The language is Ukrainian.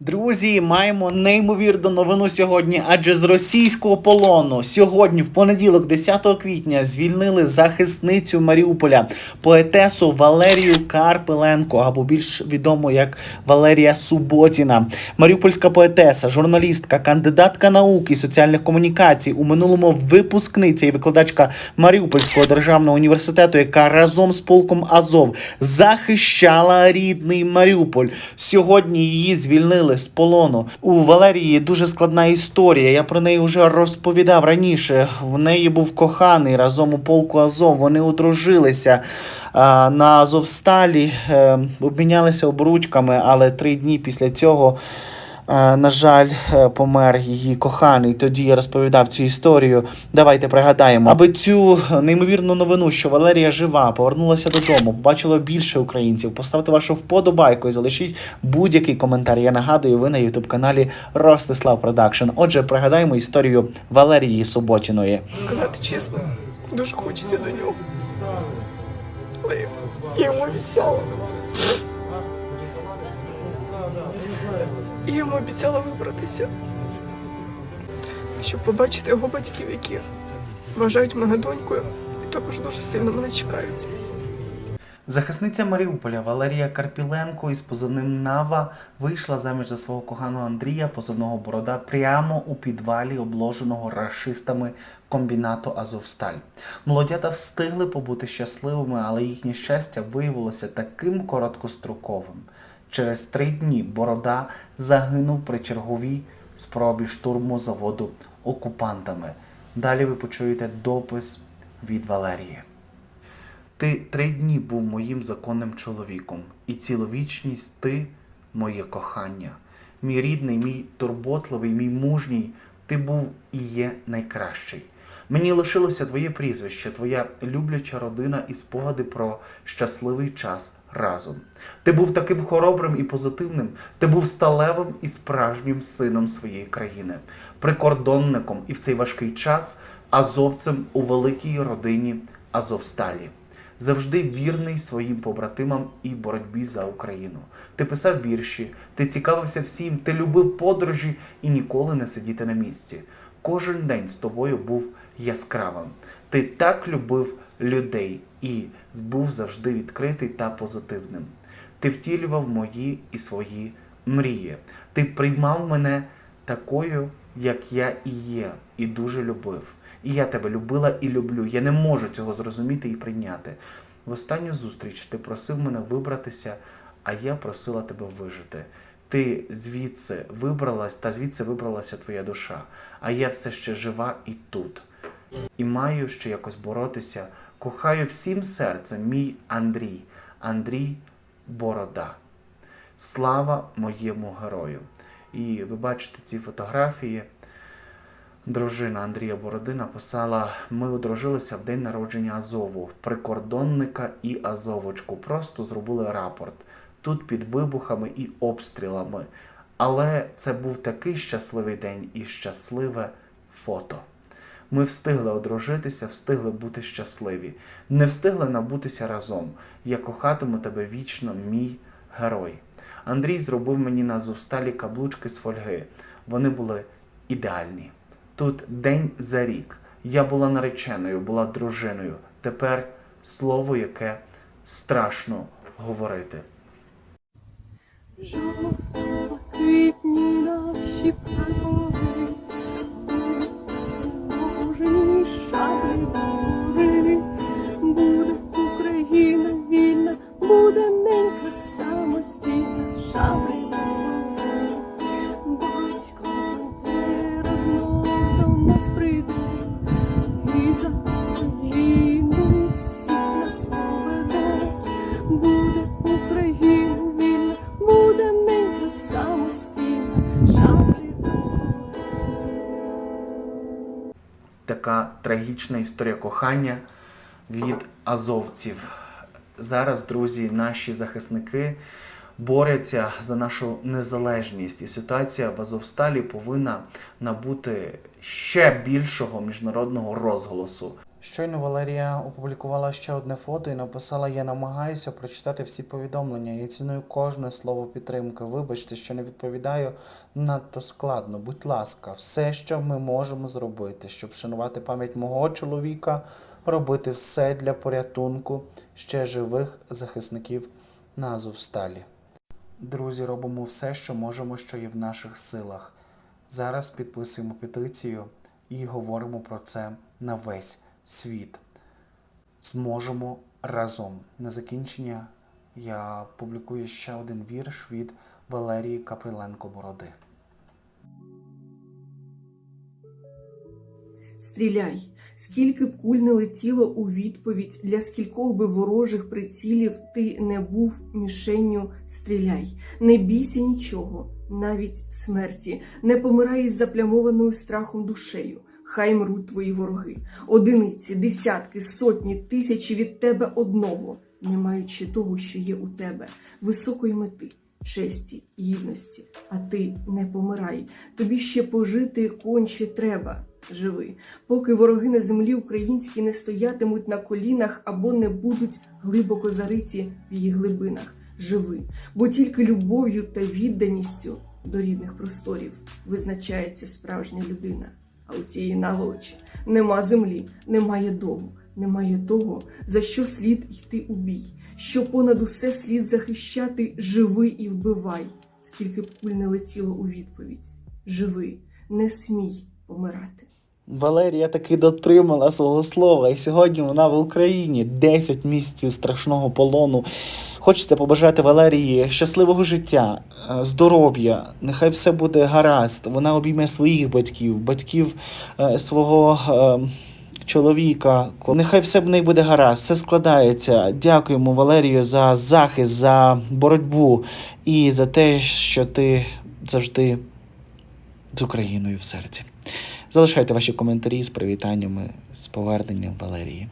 Друзі, маємо неймовірну новину сьогодні, адже з російського полону сьогодні, в понеділок, 10 квітня, звільнили захисницю Маріуполя, поетесу Валерію Карпеленко, або більш відомо як Валерія Суботіна. Маріупольська поетеса, журналістка, кандидатка наук і соціальних комунікацій, у минулому випускниця і викладачка Маріупольського державного університету, яка разом з полком Азов захищала рідний Маріуполь. Сьогодні її звільнили з полону. У Валерії дуже складна історія. Я про неї вже розповідав раніше. В неї був коханий разом у полку Азов. Вони одружилися на Азовсталі, е, обмінялися обручками, але три дні після цього. На жаль, е, помер її коханий. Тоді я розповідав цю історію. Давайте пригадаємо. Аби цю неймовірну новину, що Валерія жива, повернулася додому, бачило більше українців. Поставте вашу вподобайку і залишіть будь-який коментар. Я нагадую, ви на ютуб каналі Ростислав Продакшн. Отже, пригадаємо історію Валерії Суботіної. Сказати чесно, дуже хочеться до нього. Але я йому обіцяла. Я йому обіцяла вибратися. Щоб побачити його батьків, які вважають мене донькою і також дуже сильно мене чекають. Захисниця Маріуполя Валерія Карпіленко із позивним Нава вийшла заміж за свого коханого Андрія, позивного Борода, прямо у підвалі обложеного рашистами комбінату Азовсталь. Молодята встигли побути щасливими, але їхнє щастя виявилося таким короткостроковим. Через три дні Борода загинув при черговій спробі штурму заводу окупантами. Далі ви почуєте допис від Валерії. Ти три дні був моїм законним чоловіком, і цілу вічність ти моє кохання. Мій рідний, мій турботливий, мій мужній, ти був і є найкращий. Мені лишилося твоє прізвище, твоя любляча родина і спогади про щасливий час разом. Ти був таким хоробрим і позитивним, ти був сталевим і справжнім сином своєї країни, прикордонником і в цей важкий час азовцем у великій родині Азовсталі завжди вірний своїм побратимам і боротьбі за Україну. Ти писав вірші, ти цікавився всім, ти любив подорожі і ніколи не сидіти на місці. Кожен день з тобою був яскравим. Ти так любив людей і був завжди відкритий та позитивним. Ти втілював мої і свої мрії. Ти приймав мене такою, як я і є, і дуже любив. І я тебе любила і люблю. Я не можу цього зрозуміти і прийняти. В останню зустріч ти просив мене вибратися, а я просила тебе вижити. Ти звідси вибралась, та звідси вибралася твоя душа, а я все ще жива і тут. І маю ще якось боротися. Кохаю всім серцем мій Андрій, Андрій Борода. Слава моєму герою! І ви бачите ці фотографії. Дружина Андрія Бороди написала: Ми одружилися в день народження Азову, прикордонника і Азовочку. Просто зробили рапорт тут під вибухами і обстрілами. Але це був такий щасливий день і щасливе фото. Ми встигли одружитися, встигли бути щасливі, не встигли набутися разом. Я кохатиму тебе вічно, мій герой. Андрій зробив мені на Азовсталі каблучки з фольги. Вони були ідеальні. Тут день за рік. Я була нареченою, була дружиною. Тепер слово, яке страшно говорити. Жовто-блакитні Така трагічна історія кохання від азовців. Зараз, друзі, наші захисники борються за нашу незалежність, і ситуація в Азовсталі повинна набути ще більшого міжнародного розголосу. Щойно Валерія опублікувала ще одне фото і написала: Я намагаюся прочитати всі повідомлення. Я ціную кожне слово підтримки. Вибачте, що не відповідаю надто складно. Будь ласка, все, що ми можемо зробити, щоб вшанувати пам'ять мого чоловіка, робити все для порятунку ще живих захисників на Азовсталі. Друзі, робимо все, що можемо, що є в наших силах. Зараз підписуємо петицію і говоримо про це на весь світ. Зможемо разом. На закінчення я публікую ще один вірш від Валерії Каприленко Бороди. Стріляй, скільки б куль не летіло у відповідь, для скількох би ворожих прицілів ти не був мішенню, стріляй, не бійся нічого, навіть смерті, не помирай із заплямованою страхом душею. Хай мруть твої вороги, одиниці, десятки, сотні, тисячі від тебе одного, не маючи того, що є у тебе, високої мети, честі, гідності. А ти не помирай, тобі ще пожити конче треба. Живи, поки вороги на землі українські не стоятимуть на колінах або не будуть глибоко зариті в її глибинах. Живи, бо тільки любов'ю та відданістю до рідних просторів визначається справжня людина. А у цієї наволочі нема землі, немає дому, немає того, за що слід йти у бій, що понад усе слід захищати, живи і вбивай, скільки б куль не летіло у відповідь. Живи, не смій помирати. Валерія таки дотримала свого слова, і сьогодні вона в Україні 10 місяців страшного полону. Хочеться побажати Валерії щасливого життя, е, здоров'я. Нехай все буде гаразд. Вона обійме своїх батьків, батьків е, свого. е, Чоловіка, нехай все в неї буде гаразд, все складається. Дякуємо Валерію за захист, за боротьбу і за те, що ти завжди з Україною в серці. Залишайте ваші коментарі з привітаннями з поверненням Валерії.